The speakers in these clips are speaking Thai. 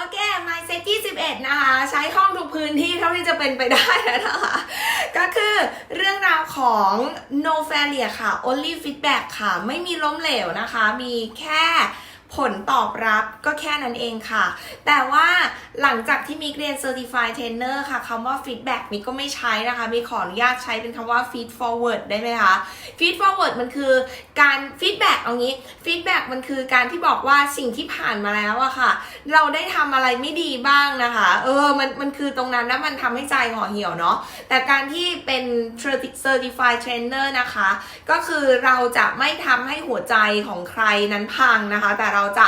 โอเค mindset ที่11นะคะ ใช้ห้องทุกพื้นที่เท่าที่จะเป็นไปได้นะคะ ก็คือเรื่องราวของ no failure ค่ะ only feedback ค่ะ ไม่มีล้มเหลวนะคะ มีแค่ ผลตอบรับก็แค่นั้นเองค่ะ แต่ว่าหลังจากที่มิกเรียน Certified Trainer ค่ะคำว่า feedback มิกก็ไม่ใช้นะคะมิกขออนุญาตใช้เป็นคำว่า feed forward ได้ไหมคะ feed forward มันคือการ feedback เอางี้ feedback มันคือการที่บอกว่าสิ่งที่ผ่านมาแล้วอะค่ะ เราได้ทำอะไรไม่ดีบ้างนะคะ เออ มันมันคือตรงนั้นแล้วมันทำให้ใจห่อเหี่ยวเนาะ แต่การที่เป็น certified trainer นะคะ ก็คือเราจะไม่ทำให้หัวใจของใครนั้นพังนะคะ แต่เราจะ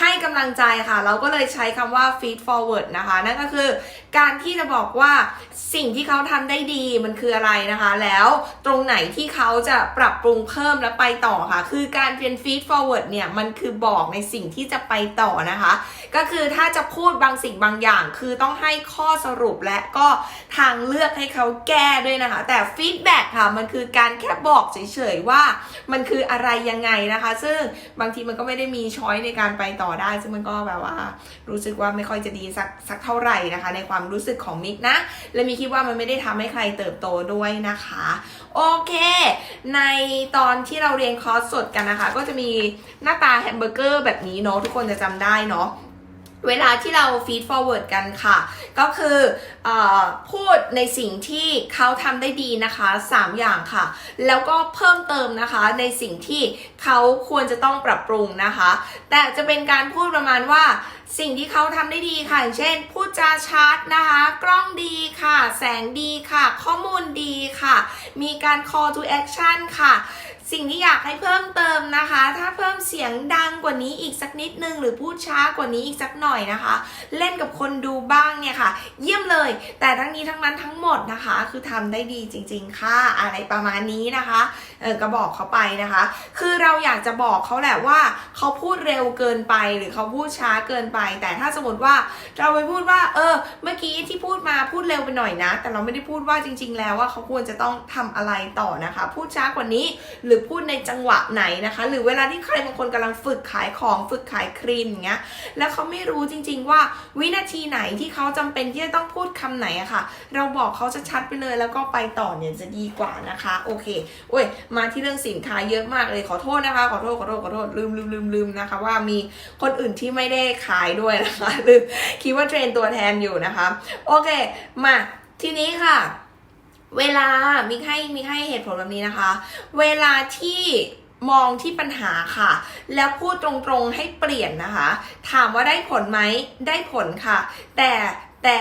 ให้กำลังใจค่ะ เราก็เลยใช้คำว่า feed forward นะคะ นั่นก็คือการที่จะบอกว่าสิ่งที่เขาทำได้ดีมันคืออะไรนะคะ แล้วตรงไหนที่เขาจะปรับปรุงเพิ่มและไปต่อค่ะ คือการเป็น feed forward เนี่ยมันคือบอกในสิ่งที่จะไปต่อนะคะ ก็คือถ้าจะพูดบางสิ่งบางอย่าง คือต้องให้ข้อสรุปและก็ทางเลือกให้เขาแก้ด้วยนะคะ แต่ feedback ค่ะมันคือการแค่บอกเฉยๆว่ามันคืออะไรยังไงนะคะ ซึ่งบางทีมันก็ไม่ได้มีช้อยในการไปต่อได้ ซึ่งมันก็แบบว่า รู้สึกว่าไม่ค่อยจะดีสักสักเท่าไหร่นะคะ ในความรู้สึกของมิกนะ และมีคิดว่ามันไม่ได้ทำให้ใครเติบโตด้วยนะคะ โอเค ในตอนที่เราเรียนคอร์สสดกันนะคะ ก็จะมีหน้าตาแฮมเบอร์เกอร์แบบนี้เนาะทุกคนจะจำได้เนาะ เวลาที่เรา feed forward กันค่ะ ก็คืออพูดในสิ่งที่เขาทำได้ดีนะคะ 3 อย่างค่ะ แล้วก็เพิ่มเติมนะคะในสิ่งที่เขาควรจะต้องปรับปรุงนะคะ แต่จะเป็นการพูดประมาณว่าสิ่งที่เขาทำได้ดีค่ะเช่น พูดจาชัดนะคะ กล้องดีค่ะ แสงดีค่ะ ข้อมูลดีค่ะ มีการ call to action ค่ะ สิ่งที่อยากให้เพิ่มเติมนะคะ ถ้าเพิ่มเสียงดังกว่านี้อีกสักนิดนึง หรือพูดช้ากว่านี้อีกสักหน่อยนะคะ เล่นกับคนดูบ้างเนี่ยค่ะ เยี่ยมเลย แต่ทั้งนี้ทั้งนั้นทั้งหมดนะคะ คือทำได้ดีจริง ๆ ค่ะ อะไรประมาณนี้นะคะเออก็บอกเขาไปนะคะ คือเราอยากจะบอกเขาแหละว่าเขาพูดเร็วเกินไปหรือเขาพูดช้าเกินไป แต่ถ้าสมมติว่าเราไปพูดว่า เออ เมื่อกี้ที่พูดมาพูดเร็วไปหน่อยนะ แต่เราไม่ได้พูดว่าจริง ๆ แล้วว่าเขาควรจะต้องทำอะไรต่อนะคะ พูดช้ากว่านี้หรือรือพูดในจังหวะไหนนะคะ หรือเวลาที่ใครบางคนกำลังฝึกขายของฝึกขายครีมอย่างเงี้ยแล้วเขาไม่รู้จริง ๆ ว่าวินาทีไหนที่เขาจำเป็นที่จะต้องพูดคำไหนอะค่ะ เราบอกเขาจะชัดไปเลยแล้วก็ไปต่อเนี่ยจะดีกว่านะคะ โอเคโอ้ยมาที่เรื่องสินค้าเยอะมากเลยขอโทษนะคะ ขอโทษขอโทษขอโทษลืมลืมลืมลืมนะคะ ว่ามีคนอื่นที่ไม่ได้ขายด้วยนะคะลืมคิดว่าเทรนตัวแทนอยู่นะคะ โอเค มาทีนี้ค่ะ เวลามีให้มีให้เหตุผลแบบนี้นะคะ เวลาที่มองที่ปัญหาค่ะ แล้วพูดตรงๆให้เปลี่ยนนะคะ ถามว่าได้ผลไหมได้ผลค่ะ แต่แต่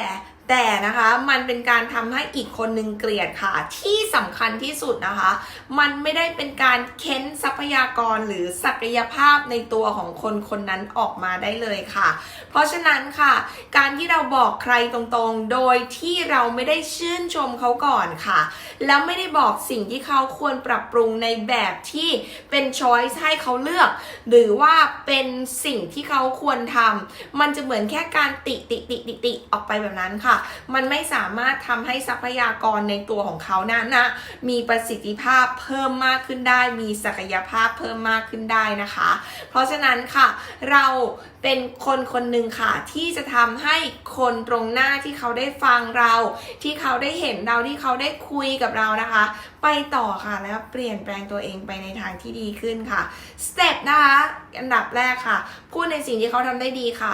แต่นะคะมันเป็นการทำให้อีกคนนึงเกลียดค่ะ ที่สำคัญที่สุดนะคะ มันไม่ได้เป็นการเค้นทรัพยากรหรือศักยภาพในตัวของคนคนนั้นออกมาได้เลยค่ะ เพราะฉะนั้นค่ะ การที่เราบอกใครตรงๆ โดยที่เราไม่ได้ชื่นชมเขาก่อนค่ะ แล้วไม่ได้บอกสิ่งที่เขาควรปรับปรุงในแบบที่เป็นช้อยส์ให้เขาเลือก หรือว่าเป็นสิ่งที่เขาควรทำมันจะเหมือนแค่การติติติติติออกไปแบบนั้นค่ะมันไม่สามารถทำให้ทรัพยากรในตัวของเขานั้นะมีประสิทธิภาพเพิ่มมากขึ้นได้ มีศักยภาพเพิ่มมากขึ้นได้นะคะ เพราะฉะนั้นค่ะเราเป็นคนคนหนึ่งค่ะ ที่จะทำให้คนตรงหน้าที่เขาได้ฟังเรา ที่เขาได้เห็นเราที่เขาได้คุยกับเรานะคะ ไปต่อค่ะแล้วเปลี่ยนแปลงตัวเองไปในทางที่ดีขึ้นค่ะสเต็ปนะคะอันดับแรกค่ะพูดในสิ่งที่เขาทำได้ดีค่ะ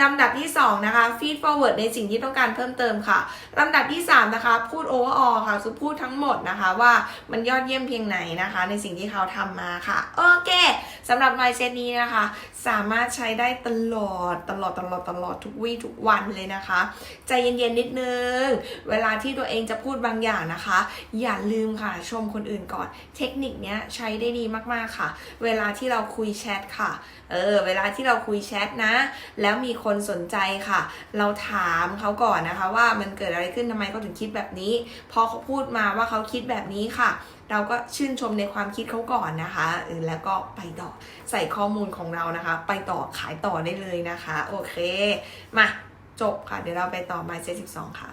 ลำดับที่2นะคะ feed forward ในสิ่งที่ต้องการเพิ่มเติมค่ะลำดับที่ 3 นะคะ พูด overall ค่ะคือพูดทั้งหมดนะคะว่ามันยอดเยี่ยมเพียงไหนนะคะ ในสิ่งที่เขาทำมาค่ะ โอเคสำหรับ mindset นี้นะคะ สามารถใช้ได้ตลอดตลอดตลอดตลอดทุกวี่ทุกวันเลยนะคะ ใจเย็นๆนิดนึง เวลาที่ตัวเองจะพูดบางอย่างนะคะ อย่าลืมค่ะชมคนอื่นก่อน เทคนิคเนี้ยใช้ได้ดีมากๆค่ะ เวลาที่เราคุยแชทค่ะเออเวลาที่เราคุยแชทนะ แล้วมีคนสนใจค่ะ เราถามเขาก่อนนะคะ ว่ามันเกิดอะไรขึ้นทำไมเขาถึงคิดแบบนี้ พอเขาพูดมาว่าเขาคิดแบบนี้ค่ะ เราก็ชื่นชมในความคิดเขาก่อนนะคะแล้วก็ไปต่อใส่ข้อมูลของเรานะคะ ไปต่อขายต่อได้เลยนะคะ โอเค มาจบค่ะ เดี๋ยวเราไปต่อ mindset 12 ค่ะ